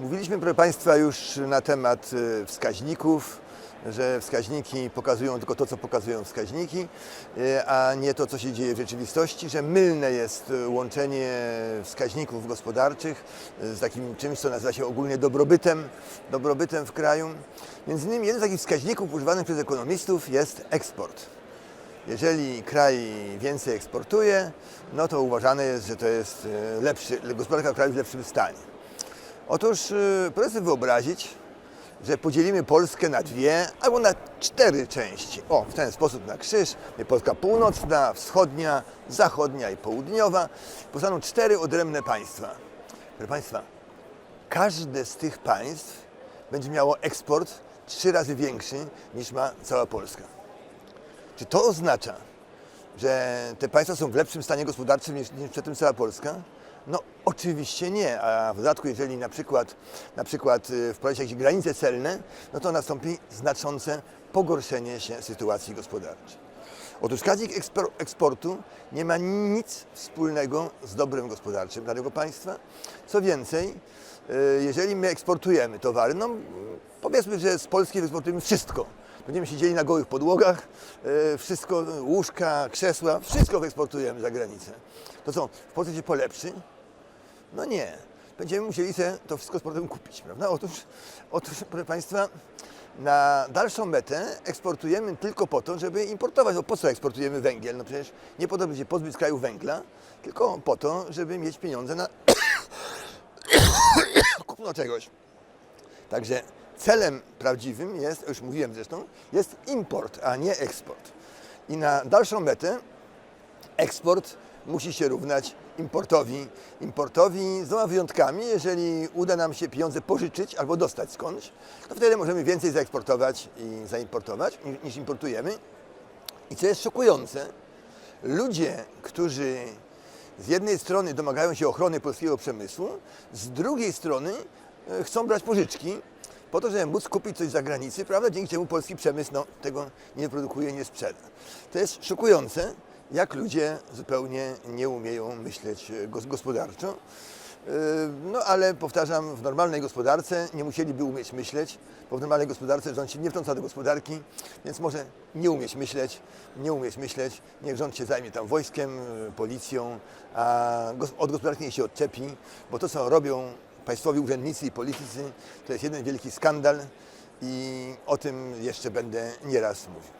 Mówiliśmy, proszę Państwa, już na temat e, wskaźników, że wskaźniki pokazują tylko to, co pokazują wskaźniki, e, a nie to, co się dzieje w rzeczywistości, że mylne jest e, łączenie wskaźników gospodarczych z takim czymś, co nazywa się ogólnie dobrobytem, dobrobytem w kraju. Między innymi jeden z takich wskaźników używanych przez ekonomistów jest eksport. Jeżeli kraj więcej eksportuje, no to uważane jest, że to jest lepszy, gospodarka kraju w lepszym stanie. Otóż y, proszę sobie wyobrazić, że podzielimy Polskę na dwie albo na cztery części. O, w ten sposób na krzyż. Polska północna, wschodnia, zachodnia i południowa. Powstaną cztery odrębne państwa. Proszę Państwa, każde z tych państw będzie miało eksport trzy razy większy niż ma cała Polska. Czy to oznacza, że te państwa są w lepszym stanie gospodarczym niż, niż przedtem cała Polska? No oczywiście nie, a w dodatku jeżeli na przykład, na przykład y, wprowadzić jakieś granice celne, no to nastąpi znaczące pogorszenie się sytuacji gospodarczej. Otóż wskaźnik ekspor- eksportu nie ma nic wspólnego z dobrem gospodarczym danego państwa. Co więcej, y, jeżeli my eksportujemy towary, no powiedzmy, że z Polski eksportujemy wszystko. Będziemy siedzieli na gołych podłogach, y, wszystko, łóżka, krzesła, wszystko wyeksportujemy za granicę. To co, w Polsce się polepszy? No nie. Będziemy musieli sobie to wszystko z powrotem kupić, prawda? Otóż, otóż, proszę Państwa, na dalszą metę eksportujemy tylko po to, żeby importować. No po co eksportujemy węgiel? No przecież nie po to, by się pozbyć kraju węgla, tylko po to, żeby mieć pieniądze na kupno czegoś. Także celem prawdziwym jest, już mówiłem zresztą, jest import, a nie eksport. I na dalszą metę eksport musi się równać importowi. Importowi z dwoma wyjątkami, jeżeli uda nam się pieniądze pożyczyć albo dostać skądś, to wtedy możemy więcej zaeksportować i zaimportować ni- niż importujemy. I co jest szokujące, ludzie, którzy z jednej strony domagają się ochrony polskiego przemysłu, z drugiej strony e, chcą brać pożyczki po to, żeby móc kupić coś za granicy, prawda? Dzięki czemu polski przemysł no, tego nie produkuje, nie sprzeda. To jest szokujące, jak ludzie zupełnie nie umieją myśleć gos- gospodarczo. E, No ale powtarzam, w normalnej gospodarce nie musieliby umieć myśleć, bo w normalnej gospodarce rząd się nie wtrąca do gospodarki, więc może nie umieć myśleć, nie umieć myśleć, niech rząd się zajmie tam wojskiem, e, policją, a od gospodarki niech się odczepi, bo to co robią państwowi urzędnicy i politycy to jest jeden wielki skandal i o tym jeszcze będę nieraz mówił.